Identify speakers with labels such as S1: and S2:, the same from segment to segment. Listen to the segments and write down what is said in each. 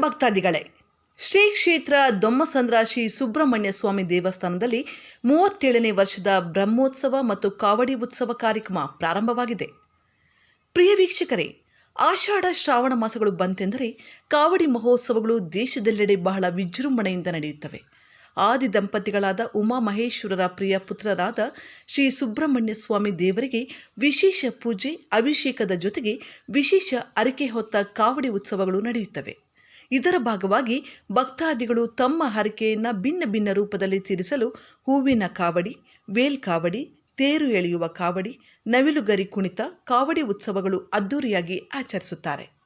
S1: ಭಕ್ತಾದಿಗಳೇ, ಶ್ರೀ ಕ್ಷೇತ್ರ ದೊಮ್ಮಸಂದ್ರ ಶ್ರೀ ಸುಬ್ರಹ್ಮಣ್ಯ ಸ್ವಾಮಿ ದೇವಸ್ಥಾನದಲ್ಲಿ ಮೂವತ್ತೇಳನೇ ವರ್ಷದ ಬ್ರಹ್ಮೋತ್ಸವ ಮತ್ತು ಕಾವಡಿ ಉತ್ಸವ ಕಾರ್ಯಕ್ರಮ ಪ್ರಾರಂಭವಾಗಿದೆ. ಪ್ರಿಯ ವೀಕ್ಷಕರೇ, ಆಷಾಢ ಶ್ರಾವಣ ಮಾಸಗಳು ಬಂತೆಂದರೆ ಕಾವಡಿ ಮಹೋತ್ಸವಗಳು ದೇಶದೆಲ್ಲೆಡೆ ಬಹಳ ವಿಜೃಂಭಣೆಯಿಂದ ನಡೆಯುತ್ತವೆ. ಆದಿ ದಂಪತಿಗಳಾದ ಉಮಾ ಮಹೇಶ್ವರರ ಪ್ರಿಯ ಪುತ್ರರಾದ ಶ್ರೀ ಸುಬ್ರಹ್ಮಣ್ಯ ಸ್ವಾಮಿ ದೇವರಿಗೆ ವಿಶೇಷ ಪೂಜೆ, ಅಭಿಷೇಕದ ಜೊತೆಗೆ ವಿಶೇಷ ಅರಿಕೆ ಹೊತ್ತ ಕಾವಡಿ ಉತ್ಸವಗಳು ನಡೆಯುತ್ತವೆ. ಇದರ ಭಾಗವಾಗಿ ಭಕ್ತಾದಿಗಳು ತಮ್ಮ ಹರಕೆಯನ್ನು ಭಿನ್ನ ಭಿನ್ನ ರೂಪದಲ್ಲಿ ತೀರಿಸಲು ಹೂವಿನ ಕಾವಡಿ, ವೇಲ್ ಕಾವಡಿ, ತೇರು ಎಳೆಯುವ ಕಾವಡಿ ನವಿಲುಗರಿ ಕುಣಿತ, ಕಾವಡಿ ಉತ್ಸವಗಳು ಅದ್ದೂರಿಯಾಗಿ ಆಚರಿಸುತ್ತಾರೆ.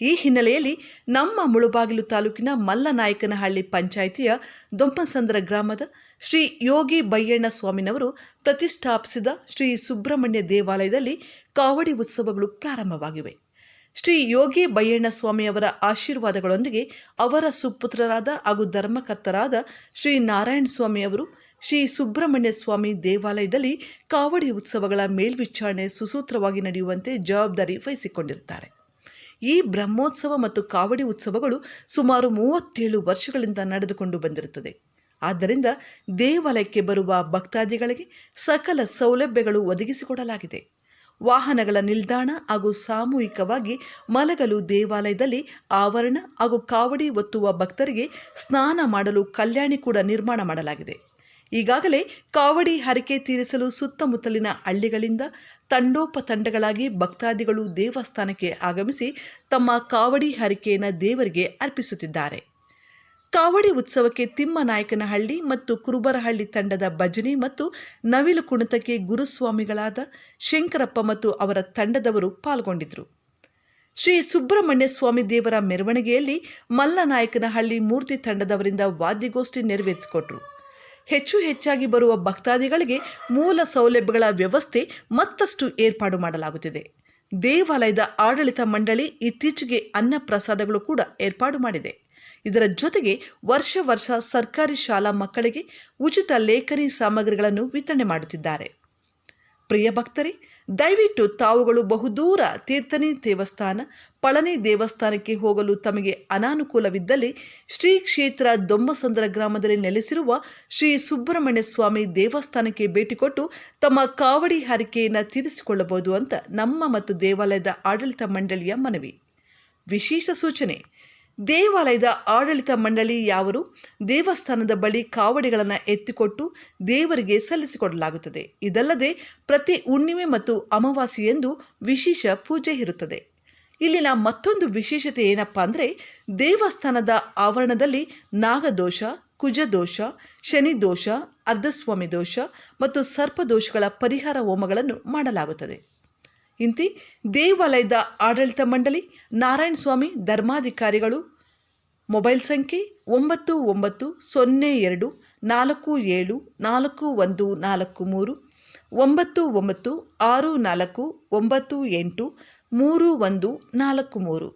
S1: ಈ ಹಿನ್ನೆಲೆಯಲ್ಲಿ ನಮ್ಮ ಮುಳುಬಾಗಿಲು ತಾಲೂಕಿನ ಮಲ್ಲನಾಯಕನಹಳ್ಳಿ ಪಂಚಾಯಿತಿಯ ದೊಂಪಸಂದ್ರ ಗ್ರಾಮದ ಶ್ರೀ ಯೋಗಿ ಬಯ್ಯಣ್ಣ ಸ್ವಾಮಿನವರು ಪ್ರತಿಷ್ಠಾಪಿಸಿದ ಶ್ರೀ ಸುಬ್ರಹ್ಮಣ್ಯ ದೇವಾಲಯದಲ್ಲಿ ಕಾವಡಿ ಉತ್ಸವಗಳು ಪ್ರಾರಂಭವಾಗಿವೆ. ಶ್ರೀ ಯೋಗಿ ಬಯ್ಯಣ್ಣ ಸ್ವಾಮಿಯವರ ಆಶೀರ್ವಾದಗಳೊಂದಿಗೆ ಅವರ ಸುಪುತ್ರರಾದ ಹಾಗೂ ಧರ್ಮಕರ್ತರಾದ ಶ್ರೀ ನಾರಾಯಣ ಸ್ವಾಮಿಯವರು ಶ್ರೀ ಸುಬ್ರಹ್ಮಣ್ಯ ಸ್ವಾಮಿ ದೇವಾಲಯದಲ್ಲಿ ಕಾವಡಿ ಉತ್ಸವಗಳ ಮೇಲ್ವಿಚಾರಣೆ ಸುಸೂತ್ರವಾಗಿ ನಡೆಯುವಂತೆ ಜವಾಬ್ದಾರಿ ವಹಿಸಿಕೊಂಡಿರುತ್ತಾರೆ. ಈ ಬ್ರಹ್ಮೋತ್ಸವ ಮತ್ತು ಕಾವಡಿ ಉತ್ಸವಗಳು ಸುಮಾರು ಮೂವತ್ತೇಳು ವರ್ಷಗಳಿಂದ ನಡೆದುಕೊಂಡು ಬಂದಿರುತ್ತದೆ. ಆದ್ದರಿಂದ ದೇವಾಲಯಕ್ಕೆ ಬರುವ ಭಕ್ತಾದಿಗಳಿಗೆ ಸಕಲ ಸೌಲಭ್ಯಗಳು ಒದಗಿಸಿಕೊಡಲಾಗಿದೆ. ವಾಹನಗಳ ನಿಲ್ದಾಣ ಹಾಗೂ ಸಾಮೂಹಿಕವಾಗಿ ಮಲಗಲು ದೇವಾಲಯದಲ್ಲಿ ಆವರಣ ಹಾಗೂ ಕಾವಡಿ ಒತ್ತುವ ಭಕ್ತರಿಗೆ ಸ್ನಾನ ಮಾಡಲು ಕಲ್ಯಾಣಿ ಕೂಡ ನಿರ್ಮಾಣ ಮಾಡಲಾಗಿದೆ. ಈಗಾಗಲೇ ಕಾವಡಿ ಹರಕೆ ತೀರಿಸಲು ಸುತ್ತಮುತ್ತಲಿನ ಹಳ್ಳಿಗಳಿಂದ ತಂಡೋಪತಂಡಗಳಾಗಿ ಭಕ್ತಾದಿಗಳು ದೇವಸ್ಥಾನಕ್ಕೆ ಆಗಮಿಸಿ ತಮ್ಮ ಕಾವಡಿ ಹರಕೆಯನ್ನು ದೇವರಿಗೆ ಅರ್ಪಿಸುತ್ತಿದ್ದಾರೆ. ಕಾವಡಿ ಉತ್ಸವಕ್ಕೆ ತಿಮ್ಮನಾಯಕನಹಳ್ಳಿ ಮತ್ತು ಕುರುಬರಹಳ್ಳಿ ತಂಡದ ಭಜನೆ ಮತ್ತು ನವಿಲು ಕುಣಿತಕ್ಕೆ ಗುರುಸ್ವಾಮಿಗಳಾದ ಶಂಕರಪ್ಪ ಮತ್ತು ಅವರ ತಂಡದವರು ಪಾಲ್ಗೊಂಡಿದ್ದರು. ಶ್ರೀ ಸುಬ್ರಹ್ಮಣ್ಯ ಸ್ವಾಮಿ ದೇವರ ಮೆರವಣಿಗೆಯಲ್ಲಿ ಮಲ್ಲನಾಯಕನಹಳ್ಳಿ ಮೂರ್ತಿ ತಂಡದವರಿಂದ ವಾದ್ಯಗೋಷ್ಠಿ ನೆರವೇರಿಸಿಕೊಟ್ರು. ಹೆಚ್ಚು ಹೆಚ್ಚಾಗಿ ಬರುವ ಭಕ್ತಾದಿಗಳಿಗೆ ಮೂಲ ಸೌಲಭ್ಯಗಳ ವ್ಯವಸ್ಥೆ ಮತ್ತಷ್ಟು ಏರ್ಪಾಡು ಮಾಡಲಾಗುತ್ತಿದೆ. ದೇವಾಲಯದ ಆಡಳಿತ ಮಂಡಳಿ ಇತ್ತೀಚೆಗೆ ಅನ್ನ ಪ್ರಸಾದಗಳು ಕೂಡ ಏರ್ಪಾಡು ಮಾಡಿದೆ. ಇದರ ಜೊತೆಗೆ ವರ್ಷ ವರ್ಷ ಸರ್ಕಾರಿ ಶಾಲಾ ಮಕ್ಕಳಿಗೆ ಉಚಿತ ಲೇಖನಿ ಸಾಮಗ್ರಿಗಳನ್ನು ವಿತರಣೆ ಮಾಡುತ್ತಿದ್ದಾರೆ. ಪ್ರಿಯ ಭಕ್ತರೇ, ದಯವಿಟ್ಟು ತಾವುಗಳು ಬಹುದೂರ ತೀರ್ಥನಿ ದೇವಸ್ಥಾನ, ಪಳನಿ ದೇವಸ್ಥಾನಕ್ಕೆ ಹೋಗಲು ತಮಗೆ ಅನಾನುಕೂಲವಿದ್ದಲ್ಲಿ ಶ್ರೀ ಕ್ಷೇತ್ರ ದೊಮ್ಮಸಂದ್ರ ಗ್ರಾಮದಲ್ಲಿ ನೆಲೆಸಿರುವ ಶ್ರೀ ಸುಬ್ರಹ್ಮಣ್ಯ ಸ್ವಾಮಿ ದೇವಸ್ಥಾನಕ್ಕೆ ಭೇಟಿ ಕೊಟ್ಟು ತಮ್ಮ ಕಾವಡಿ ಹರಿಕೆಯನ್ನು ತೀರಿಸಿಕೊಳ್ಳಬಹುದು ಅಂತ ನಮ್ಮ ಮತ್ತು ದೇವಾಲಯದ ಆಡಳಿತ ಮಂಡಳಿಯ ಮನವಿ. ವಿಶೇಷ ಸೂಚನೆ ದೇವಾಲಯದ ಆಡಳಿತ ಮಂಡಳಿ ಯಾವರು? ದೇವಸ್ಥಾನದ ಬಳಿ ಕಾವಡಿಗಳನ್ನು ಎತ್ತಿಕೊಟ್ಟು ದೇವರಿಗೆ ಸಲ್ಲಿಸಿಕೊಡಲಾಗುತ್ತದೆ. ಇದಲ್ಲದೆ ಪ್ರತಿ ಹುಣ್ಣಿಮೆ ಮತ್ತು ಅಮಾವಾಸ್ಯೆಯಂದು ವಿಶೇಷ ಪೂಜೆ ಇರುತ್ತದೆ. ಇಲ್ಲಿನ ಮತ್ತೊಂದು ವಿಶೇಷತೆ ಏನಪ್ಪ ಅಂದರೆ ದೇವಸ್ಥಾನದ ಆವರಣದಲ್ಲಿ ನಾಗದೋಷ, ಕುಜದೋಷ, ಶನಿದೋಷ, ಅರ್ಧಸ್ವಾಮಿ ದೋಷ ಮತ್ತು ಸರ್ಪದೋಷಗಳ ಪರಿಹಾರ ಹೋಮಗಳನ್ನು ಮಾಡಲಾಗುತ್ತದೆ. ಇಂತಿ ದೇವಾಲಯದ ಆಡಳಿತ ಮಂಡಳಿ ನಾರಾಯಣ ಸ್ವಾಮಿ ಧರ್ಮಾಧಿಕಾರಿಗಳು, ಮೊಬೈಲ್ ಸಂಖ್ಯೆ ಒಂಬತ್ತು ಒಂಬತ್ತು ಸೊನ್ನೆ ಎರಡು ನಾಲ್ಕು ಏಳು ನಾಲ್ಕು ಒಂದು ನಾಲ್ಕು ಮೂರು, ಒಂಬತ್ತು ಒಂಬತ್ತು ಆರು ನಾಲ್ಕು ಒಂಬತ್ತು ಎಂಟು ಮೂರು ಒಂದು ನಾಲ್ಕು ಮೂರು.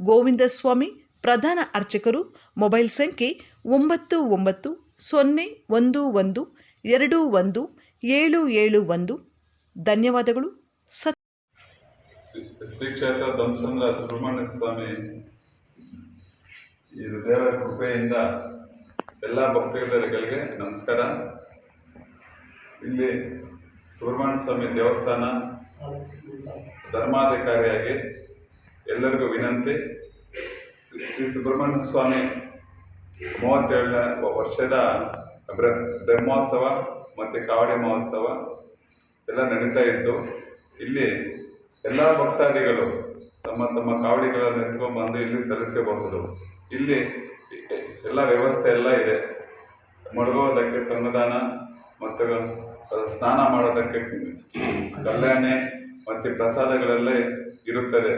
S1: ಗೋವಿಂದ ಸ್ವಾಮಿ ಪ್ರಧಾನ ಅರ್ಚಕರು, ಮೊಬೈಲ್ ಸಂಖ್ಯೆ ಒಂಬತ್ತು ಒಂಬತ್ತು ಸೊನ್ನೆ ಒಂದು ಒಂದು ಎರಡು ಒಂದು ಏಳು ಏಳು ಒಂದು. ಧನ್ಯವಾದಗಳು. ಸತ್
S2: ಶ್ರೀ ಕ್ಷೇತ್ರ ದಂಸಂದ್ರ ಸುಬ್ರಹ್ಮಣ್ಯ ಸ್ವಾಮಿ ಇದು ದೇವರ ಕೃಪೆಯಿಂದ ಎಲ್ಲ ಭಕ್ತರಿಗೆ ನಮಸ್ಕಾರ. ಇಲ್ಲಿ ಸುಬ್ರಹ್ಮಣ್ಯ ಸ್ವಾಮಿ ದೇವಸ್ಥಾನ ಧರ್ಮಾಧಿಕಾರಿಯಾಗಿ ಎಲ್ಲರಿಗೂ ವಿನಂತಿ. ಶ್ರೀ ಸುಬ್ರಹ್ಮಣ್ಯ ಸ್ವಾಮಿ ಮೂವತ್ತೇಳನೇ ವರ್ಷದ ಬ್ರ, ಬ್ರಹ್ಮೋತ್ಸವ ಮತ್ತು ಕಾವಡಿ ಮಹೋತ್ಸವ ಎಲ್ಲ ನಡೀತಾ ಇದ್ದು, ಇಲ್ಲಿ ಎಲ್ಲ ಭಕ್ತಾದಿಗಳು ತಮ್ಮ ತಮ್ಮ ಕಾವಡಿಗಳನ್ನು ಎತ್ಕೊಂಡು ಬಂದು ಇಲ್ಲಿ ಸಲ್ಲಿಸಬಹುದು. ಇಲ್ಲಿ ಎಲ್ಲ ವ್ಯವಸ್ಥೆ ಎಲ್ಲ ಇದೆ. ಮಡಗೋದಕ್ಕೆ ತಂಗದಾನ ಮತ್ತು ಸ್ನಾನ ಮಾಡೋದಕ್ಕೆ ಕಲ್ಯಾಣಿ ಮತ್ತು ಪ್ರಸಾದಗಳೆಲ್ಲ ಇರುತ್ತದೆ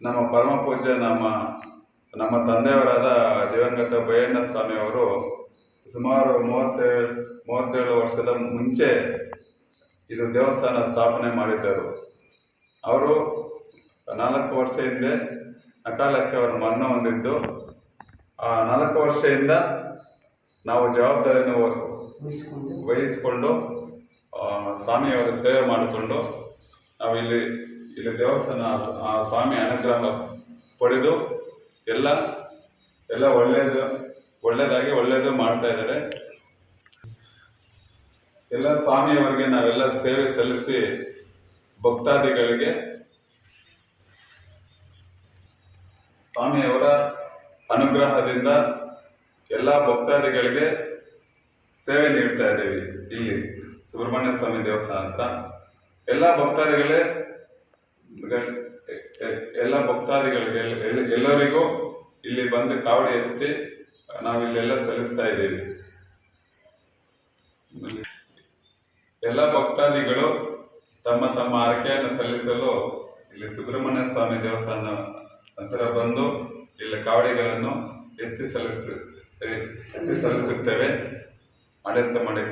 S2: ನಮ್ಮ ಪರಮ ಪೂಜ್ಯ ನಮ್ಮ ನಮ್ಮ ತಂದೆಯವರಾದ ದಿವಂಗತ ಬಯ್ಯಣ್ಣ ಸ್ವಾಮಿಯವರು ಸುಮಾರು ಮೂವತ್ತೇಳು ಮೂವತ್ತೇಳು ವರ್ಷದ ಮುಂಚೆ ಇದು ದೇವಸ್ಥಾನ ಸ್ಥಾಪನೆ ಮಾಡಿದ್ದರು. ಅವರು ನಾಲ್ಕು ವರ್ಷ ಹಿಂದೆ ಅಕಾಲಕ್ಕೆ ಅವರು ಮರಣ ಹೊಂದಿದ್ದು. ಆ ನಾಲ್ಕು ವರ್ಷದಿಂದ ನಾವು ಜವಾಬ್ದಾರಿಯನ್ನು ವಹಿಸಿಕೊಂಡು. ಸ್ವಾಮಿಯವರ ಸೇವೆ ಮಾಡಿಕೊಂಡು ನಾವು ಇಲ್ಲಿ ಇಲ್ಲಿ ದೇವಸ್ಥಾನ ಆ ಸ್ವಾಮಿ ಅನುಗ್ರಹ ಪಡೆದು ಎಲ್ಲ ಎಲ್ಲ ಒಳ್ಳೆಯದು ಒಳ್ಳೆಯದಾಗಿ ಒಳ್ಳೆಯದು ಮಾಡ್ತಾ ಇದ್ದಾರೆ. ಎಲ್ಲ ಸ್ವಾಮಿಯವರಿಗೆ ನಾವೆಲ್ಲ ಸೇವೆ ಸಲ್ಲಿಸಿ ಭಕ್ತಾದಿಗಳಿಗೆ ಸ್ವಾಮಿಯವರ ಅನುಗ್ರಹದಿಂದ ಎಲ್ಲ ಭಕ್ತಾದಿಗಳಿಗೆ ಸೇವೆ ನೀಡ್ತಾ ಇದ್ದೀವಿ ಇಲ್ಲಿ ಸುಬ್ರಹ್ಮಣ್ಯ ಸ್ವಾಮಿ ದೇವಸ್ಥಾನ ಹತ್ರ. ಎಲ್ಲ ಭಕ್ತಾದಿಗಳೇ ಎಲ್ಲ ಭಕ್ತಾದಿಗಳಿಗೆ, ಎಲ್- ಎಲ್- ಎಲ್ಲರಿಗೂ ಇಲ್ಲಿ ಬಂದು ಕಾವಡಿ ಎತ್ತಿ ನಾವಿಲ್ಲೆಲ್ಲ ಸಲ್ಲಿಸ್ತಾ ಇದ್ದೀವಿ. ಎಲ್ಲ ಭಕ್ತಾದಿಗಳು ತಮ್ಮ ತಮ್ಮ ಆರಕೆಯನ್ನು ಸಲ್ಲಿಸಲು ಇಲ್ಲಿ ಸುಬ್ರಹ್ಮಣ್ಯ ಸ್ವಾಮಿ ದೇವಸ್ಥಾನ ಹತ್ತಿರ ಬಂದು ಇಲ್ಲಿ ಕಾವಡಿಗಳನ್ನು ಎತ್ತಿ ಸಲ್ಲಿಸ ಎತ್ತಿ ಸಲ್ಲಿಸುತ್ತೇವೆ. ಆಡಳಿತ ಮಾಡಿ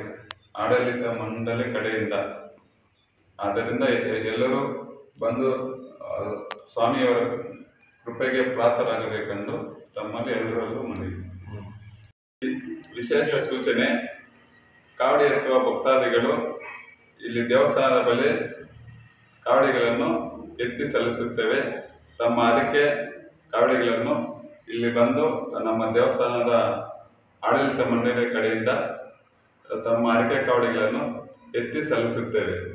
S2: ಆಡಳಿತ ಮಂಡಳಿ ಕಡೆಯಿಂದ. ಆದ್ದರಿಂದ ಎಲ್ಲರೂ ಬಂದು ಸ್ವಾಮಿಯವರ ಕೃಪೆಗೆ ಪಾತ್ರರಾಗಬೇಕೆಂದು ತಮ್ಮಲ್ಲಿ ಎಲ್ಲರಲ್ಲೂ ಮನವಿ. ವಿಶೇಷ ಸೂಚನೆ, ಕಾವಡಿ ಎತ್ತುವ ಭಕ್ತಾದಿಗಳು ಇಲ್ಲಿ ದೇವಸ್ಥಾನದ ಬಳಿ ಕಾವಡಿಗಳನ್ನು ಎತ್ತಿ ಸಲ್ಲಿಸುತ್ತೇವೆ. ತಮ್ಮ ಅರಿಕೆ ಕಾವಡಿಗಳನ್ನು ಇಲ್ಲಿ ಬಂದು ನಮ್ಮ ದೇವಸ್ಥಾನದ ಆಡಳಿತ ಮಂಡಳಿಯ ಕಡೆಯಿಂದ ತಮ್ಮ ಅರಿಕೆ ಕಾವಡಿಗಳನ್ನು ಎತ್ತಿ ಸಲ್ಲಿಸುತ್ತೇವೆ.